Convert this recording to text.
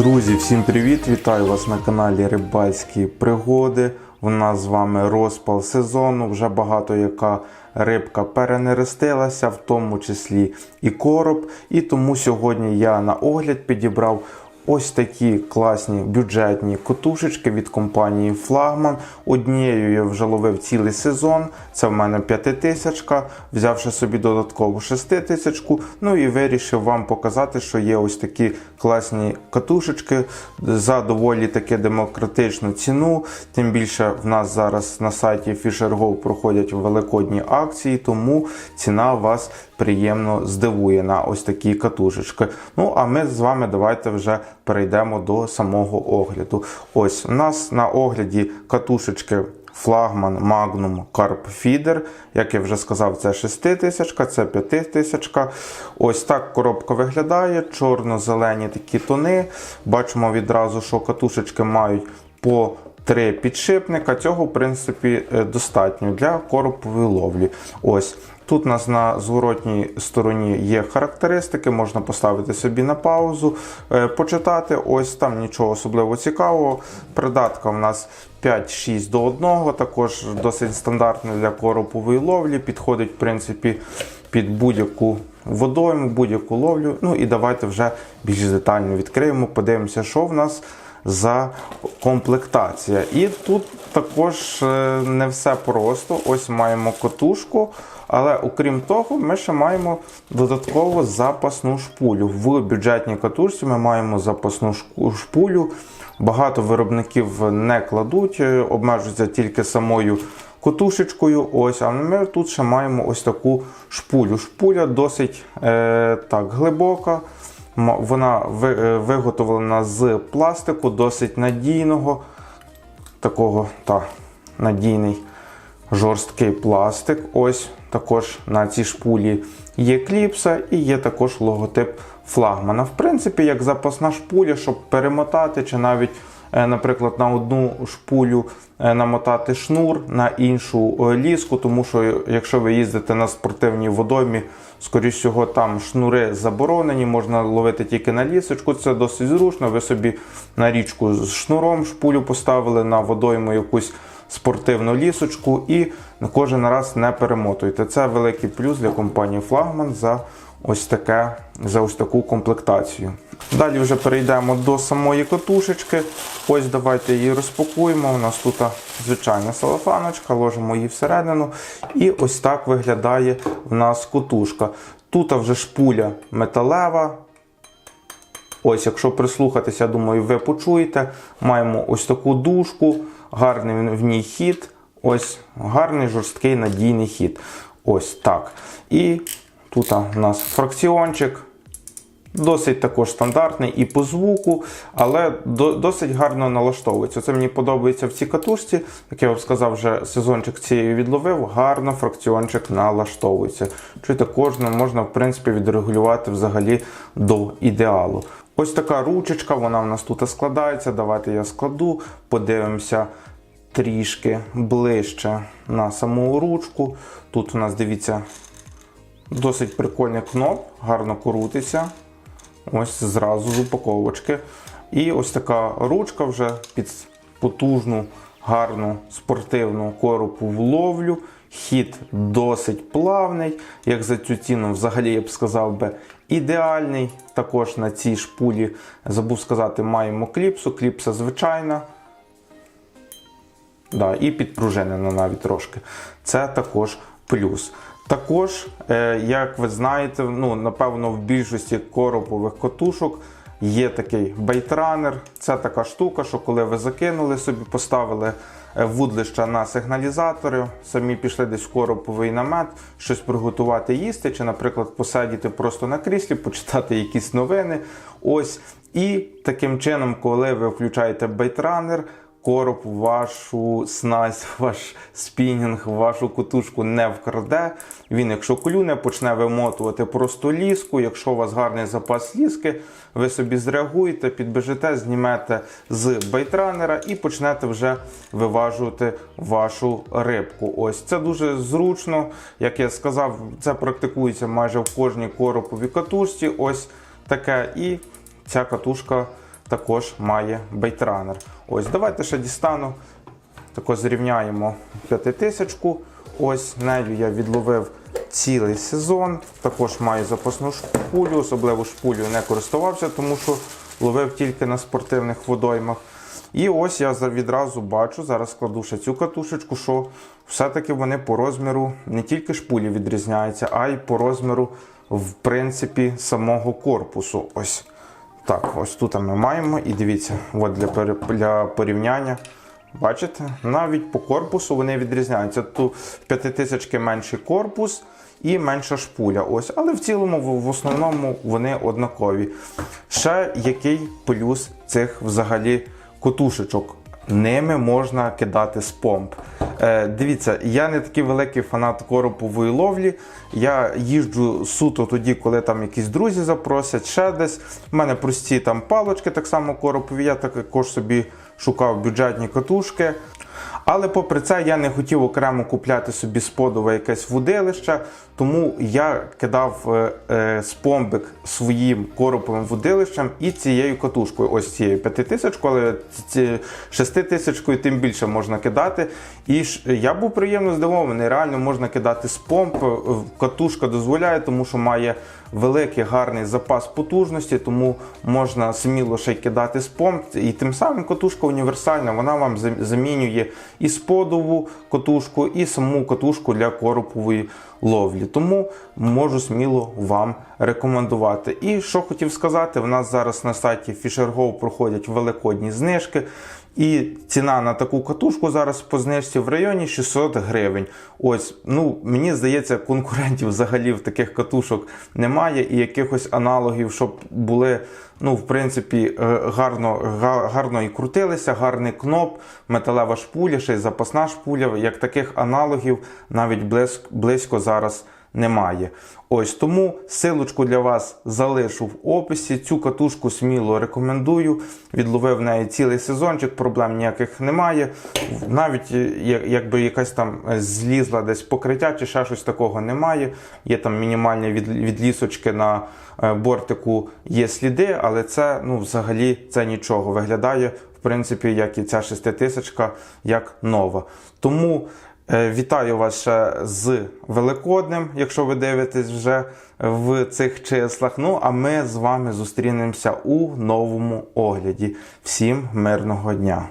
Друзі, всім привіт! Вітаю вас на каналі Рибальські Пригоди. У нас з вами розпал сезону. Вже багато яка рибка перенерестилася, в тому числі і короб. І тому сьогодні я на огляд підібрав ось такі класні бюджетні котушечки від компанії Флагман. Однією я вже ловив цілий сезон. Це в мене п'ятитисячка, взявши собі додаткову шеститисячку. Ну і вирішив вам показати, що є ось такі класні катушечки за доволі таки демократичну ціну. Тим більше в нас зараз на сайті FisherGo проходять великодні акції, тому ціна вас приємно здивує на ось такі катушечки. Ну а ми з вами давайте вже перейдемо до самого огляду. Ось у нас на огляді катушечки. Флагман Magnum Carp Feeder. Як я вже сказав, це 6000, це 5000. Ось так коробка виглядає. Чорно-зелені такі тони. Бачимо відразу, що катушечки мають по три підшипника. Цього, в принципі, е, достатньо для коропової ловлі. Ось. Тут у нас на зворотній стороні є характеристики, можна поставити собі на паузу, е, почитати. Ось там нічого особливо цікавого. Придатка у нас 5-6 до 1, також досить стандартно для коропової ловлі. Підходить, в принципі, під будь-яку водойму, будь-яку ловлю. Ну і давайте вже більш детально відкриємо, подивимося, що в нас за комплектація. І тут також е, не все просто. Ось маємо котушку. Але окрім того, ми ще маємо додатково запасну шпулю. В бюджетній катушці ми маємо запасну шпулю. Багато виробників не кладуть, е, обмежуються тільки самою котушечкою. Ось, а ми тут ще маємо ось таку шпулю. Шпуля досить е, так глибока. Вона е, виготовлена з пластику, досить надійного, такого та надійний жорсткий пластик. Ось також на цій шпулі є кліпса і є також логотип флагмана. В принципі, як запасна шпуля, щоб перемотати, чи навіть, наприклад, на одну шпулю е, намотати шнур, на іншу е, ліску, тому що якщо ви їздите на спортивній водоймі, скоріш всього, там шнури заборонені, можна ловити тільки на лісочку. Це досить зручно. Ви собі на річку з шнуром шпулю поставили на водойму якусь спортивну лісочку і кожен раз не перемотуйте. Це великий плюс для компанії Флагман за ось таке, за ось таку комплектацію. Далі вже перейдемо до самої катушечки. Ось давайте її розпакуємо. У нас тут звичайна салафаночка, ложимо її всередину. І ось так виглядає в нас катушка. Тут вже шпуля металева, Ось, якщо прислухатися, думаю, ви почуєте. Маємо ось таку дужку, гарний в ній хід. Ось гарний жорсткий надійний хід. Ось так. І тут у нас фракціончик. Досить також стандартний і по звуку, але досить гарно налаштовується. Це мені подобається в цій катушці. Як я вам сказав, вже сезончик цієї відловив, гарно фракціончик налаштовується. Чуєте, кожну можна, в принципі, відрегулювати взагалі до ідеалу. Ось така ручечка, вона в нас тут складається. Давайте я складу, подивимося трішки ближче на саму ручку. Тут у нас, дивіться, досить прикольний кноп, гарно крутиться. Ось зразу з упаковочки. І ось така ручка вже під потужну, гарну спортивну коропову ловлю. Хід досить плавний. Як за цю ціну, взагалі я б сказав би ідеальний. Також на цій шпулі забув сказати, маємо кліпсу. Кліпса звичайна. Да, і підпружинена навіть трошки. Це також плюс. Також, е, як ви знаєте, ну, напевно, в більшості коропових котушок є такий бейтранер. Це така штука, що коли ви закинули собі, поставили е, вудлища на сигналізатори, самі пішли десь в короповий намет, щось приготувати їсти, чи, наприклад, посидіти просто на кріслі, почитати якісь новини. Ось. І таким чином, коли ви включаєте бейтранер, короб вашу снасть, ваш спінінг, вашу кутушку не вкраде. Він, якщо клюне, почне вимотувати просто ліску. Якщо у вас гарний запас ліски, ви собі зреагуєте, підбежите, знімете з байтранера і почнете вже виважувати вашу рибку. Ось це дуже зручно. Як я сказав, це практикується майже в кожній короповій катушці. Ось таке. І ця катушка також має бейтранер. Ось, давайте ще дістану. Тако зрівняємо п'ятитисячку. Ось нею я відловив цілий сезон. Також маю запасну шпулю, особливо шпулю не користувався, тому що ловив тільки на спортивних водоймах. І ось я відразу бачу, зараз складу ще цю катушечку, що все-таки вони по розміру не тільки шпулі відрізняються, а й по розміру, в принципі, самого корпусу. Ось так, ось тут ми маємо. І дивіться, от для, для порівняння. Бачите, навіть по корпусу вони відрізняються. Тут 5000 менший корпус і менша шпуля. Ось, але в цілому, в, основному, вони однакові. Ще який плюс цих взагалі котушечок? Ними можна кидати з помп. Е, дивіться, я не такий великий фанат коропової ловлі. Я їжджу суто тоді, коли там якісь друзі запросять, ще десь. У мене прості там палочки, так само коропові. Я також собі шукав бюджетні катушки. Але попри це я не хотів окремо купляти собі сподове якесь вудилище, тому я кидав е, е, спомбик своїм короповим вудилищем і цією катушкою. Ось цією п'ятитисячкою, але ці шеститисячкою тим більше можна кидати. І ж я був приємно здивований. Реально можна кидати. Е, Катушка дозволяє, тому що має великий гарний запас потужності, тому можна сміло ще й кидати з помп. І тим самим катушка універсальна, вона вам замінює і сподову катушку, і саму катушку для коропової ловлі. Тому можу сміло вам рекомендувати. І що хотів сказати, в нас зараз на сайті FisherGo проходять великодні знижки. І ціна на таку катушку зараз по знижці в районі 600 гривень. Ось, ну мені здається, конкурентів взагалі в таких катушок немає, і якихось аналогів, щоб були, ну, в принципі, е, гарно, гарно і крутилися, гарний кноп, металева шпуля, ще й запасна шпуля. Як таких аналогів навіть близько, зараз немає. Ось тому силочку для вас залишу в описі. Цю катушку сміло рекомендую. Відловив в неї цілий сезончик, проблем ніяких немає. Навіть е, якби якась там злізла десь покриття чи ще щось такого немає. Є там мінімальні відлісочки на е, бортику, є сліди, але це ну, взагалі це нічого. Виглядає, в принципі, як і ця шеститисячка, як нова. Тому. Е, Вітаю вас ще з Великоднем, якщо ви дивитесь вже в цих числах. Ну а ми з вами зустрінемося у новому огляді. Всім мирного дня!